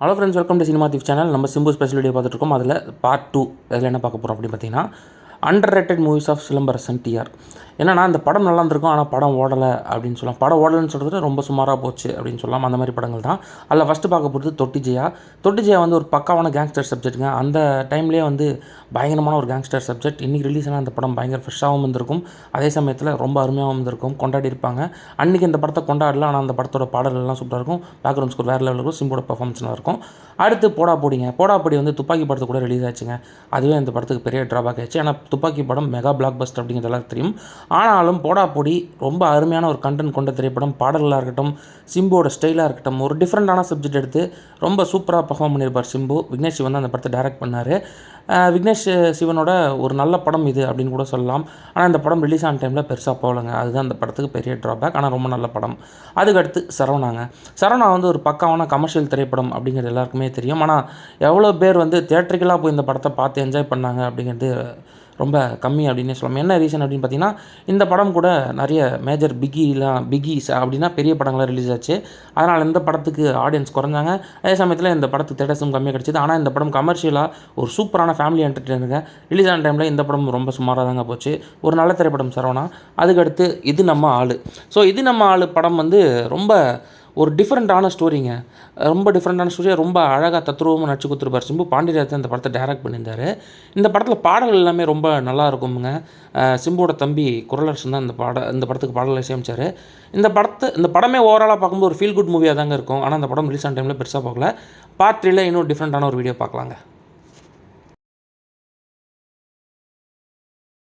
Hello friends welcome to cinema திவ் channel நம்ம Simbu special video பார்த்துட்டு இருக்கோம் அதில் பார்ட் டூ அதில் என்ன பார்க்க போகிறோம் அப்படின்னு பார்த்தீங்கன்னா underrated movies of Silambarasan TR ஏன்னா அந்த படம் நல்லா இருந்திருக்கும் ஆனால் படம் ஓடலை அப்படின்னு சொல்லலாம். படம் ஓடலைன்னு சொல்கிறது ரொம்ப சுமாராக போச்சு அப்படின்னு சொல்லலாம். அந்த மாதிரி படங்கள் தான். அதில் ஃபஸ்ட்டு பார்க்க போகிறது தொட்டி ஜெயா. தொட்டி ஜெயா வந்து ஒரு பக்காவான கேங்ஸ்டர் சப்ஜெக்ட்டுங்க அந்த டைம்லேயே வந்து பயங்கரமான ஒரு கேங்ஸ்டர் சப்ஜெக்ட் இன்றைக்கி ரிலீஸ் ஆனால் அந்த படம் பயங்கர ஃப்ரெஷ்ஷாகவும் இருந்திருக்கும். அதே சமயத்தில் ரொம்ப அருமையாகவும் இருந்திருக்கும். கொண்டாடி இருப்பாங்க. அன்றைக்கி இந்த படத்தை கொண்டாடலாம் ஆனால் அந்த படத்தோட பாடல்கள்லாம் சூப்பராக இருக்கும். பேக்ரவுண்ட் ஸ்கோர் வேறு லெவலில் இருக்கும். சிம்போட பர்ஃபார்மன்ஸ் இருக்கும் அடுத்து போடா போடிங்க. போடா போடி வந்து துப்பாக்கி படத்து கூட ரிலீஸ் ஆச்சுங்க. அதுவே அந்த படத்துக்கு பெரிய ட்ராபேக் ஆச்சு ஆனால் துப்பாக்கி படம் மெகா பிளாக் பஸ்டர் அப்படிங்கிறது எல்லாருக்கும் தெரியும். ஆனாலும் போடா பொடி ரொம்ப அருமையான ஒரு கண்டென்ட் கொண்ட திரைப்படம். பாடல்களாக இருக்கட்டும் சிம்புவோட ஸ்டைலாக இருக்கட்டும் ஒரு டிஃப்ரெண்ட்டான சப்ஜெக்ட் எடுத்து ரொம்ப சூப்பராக பர்ஃபார்ம் பண்ணியிருப்பார் சிம்பு. விக்னேஷ் சிவன் தான் அந்த படத்தை டைரக்ட் பண்ணார். விக்னேஷ் சிவனோட ஒரு நல்ல படம் இது அப்படின்னு கூட சொல்லலாம். ஆனால் இந்த படம் ரிலீஸ் ஆன டைமில் பெருசாக போகலைங்க. அதுதான் அந்த படத்துக்கு பெரிய ட்ராபேக் ஆனால் ரொம்ப நல்ல படம். அதுக்கடுத்து சரவணாங்க. சரவணா வந்து ஒரு பக்காவான கமர்ஷியல் திரைப்படம் அப்படிங்கிறது எல்லாருக்குமே தெரியும். ஆனால் எவ்வளோ பேர் வந்து தேட்டரிக்கலாக போய் இந்த படத்தை பார்த்து என்ஜாய் பண்ணாங்க அப்படிங்கிறது ரொம்ப கம்மி அப்படின்னே சொல்லலாம். என்ன ரீசன் அப்படின்னு பார்த்தீங்கன்னா இந்த படம் கூட நிறைய மேஜர் பிகிலாம் பிகிஸ் அப்படின்னா பெரிய படங்களாக ரிலீஸ் ஆச்சு. அதனால் இந்த படத்துக்கு ஆடியன்ஸ் குறைஞ்சாங்க. அதே சமயத்தில் இந்த படத்துக்கு தேட்டர்ஸும் கம்மியாக கிடச்சிது. ஆனால் இந்த படம் கமர்ஷியலாக ஒரு சூப்பரான ஃபேமிலி என்டர்டெயினருங்க ரிலீஸ் ஆன டைமில் இந்த படம் ரொம்ப சுமாராக தாங்க போச்சு. ஒரு நல்ல திரைப்படம் சரவணா. அதுக்கடுத்து இது நம்ம ஆள். ஸோ இது நம்ம ஆள் படம் வந்து ரொம்ப ஒரு டிஃப்ரெண்ட்டான ஸ்டோரிங்க ரொம்ப டிஃப்ரெண்ட்டான ஸ்டோரியாக ரொம்ப அழகாக தத்ரூபமாக நடிச்சு கொடுத்துருப்பார் சிம்பு. பாண்டியராஜன் அந்த படத்தை டைரக்ட் பண்ணியிருந்தார். இந்த படத்தில் பாடல்கள் எல்லாமே ரொம்ப நல்லா இருக்குமுங்க. சிம்புவோட தம்பி குரலரசன் தான் இந்த பாட இந்த படத்துக்கு பாடல் இசையமைச்சார் இந்த படத்தை இந்த படமே ஓவராலாக பார்க்கும்போது ஒரு ஃபீல் குட் மூவியாக தாங்க இருக்கும். ஆனால் அந்த படம் ரிலீஸ் ஆன டைமில் பெருசாக பார்க்கல. பார்ட் த்ரீல இன்னும் டிஃப்ரெண்ட்டான ஒரு வீடியோ பார்க்கலாங்க.